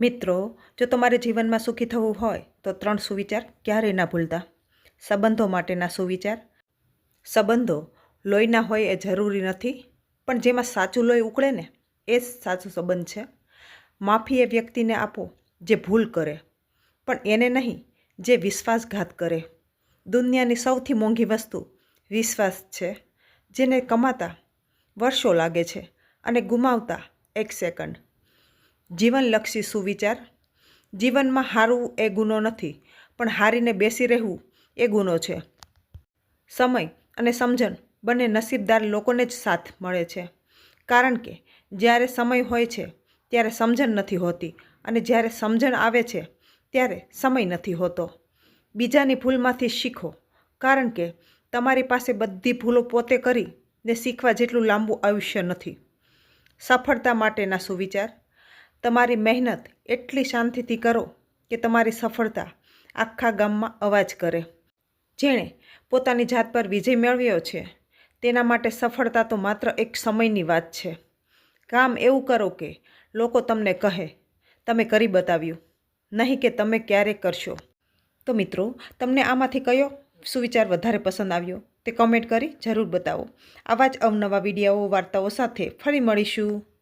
મિત્રો, જો તમારે જીવનમાં સુખી થવું હોય, તો ત્રણ સુવિચાર ક્યારેય ના ભૂલતા. સંબંધો માટેના સુવિચાર. સંબંધો લોહીના હોય એ જરૂરી નથી, પણ જેમાં સાચું લોહી ઉકળે ને, એ જ સાચો સંબંધ છે. માફી એ વ્યક્તિને આપો જે ભૂલ કરે, પણ એને નહીં, જે વિશ્વાસઘાત કરે. દુનિયાની સૌથી મોંઘી વસ્તુ વિશ્વાસ છે, જેને કમાતા વર્ષો લાગે છે અને ગુમાવતા એક સેકન્ડ. જીવનલક્ષી સુવિચાર. જીવનમાં હારવું એ ગુનો નથી, પણ હારીને બેસી રહેવું એ ગુનો છે. સમય અને સમજણ બંને નસીબદાર લોકોને જ સાથ મળે છે. કારણ કે જ્યારે સમય હોય છે, ત્યારે સમજણ નથી હોતી અને જ્યારે સમજણ આવે છે, ત્યારે સમય નથી હોતો. બીજાની ભૂલમાંથી શીખો, કારણ કે તમારી પાસે બધી ભૂલો પોતે કરી ને શીખવા જેટલું લાંબુ આયુષ્ય નથી. સફળતા માટેના સુવિચાર તમારી મહેનત એટલી શાંતિથી કરો કે તમારી સફળતા આખા ગામમાં અવાજ કરે. જેણે પોતાની જાત પર વિજય મેળવ્યો છે, તેના માટે સફળતા તો માત્ર એક સમયની વાત છે. કામ એવું કરો કે લોકો તમને કહે, તમે કરી બતાવ્યું, નહીં કે તમે ક્યારે કરશો. તો મિત્રો, તમને આમાંથી કયો સુવિચાર વધારે પસંદ આવ્યો તે કમેન્ટ કરી જરૂર બતાવો. આવા જ અવનવા વીડિયો વાર્તાઓ સાથે ફરી મળીશું.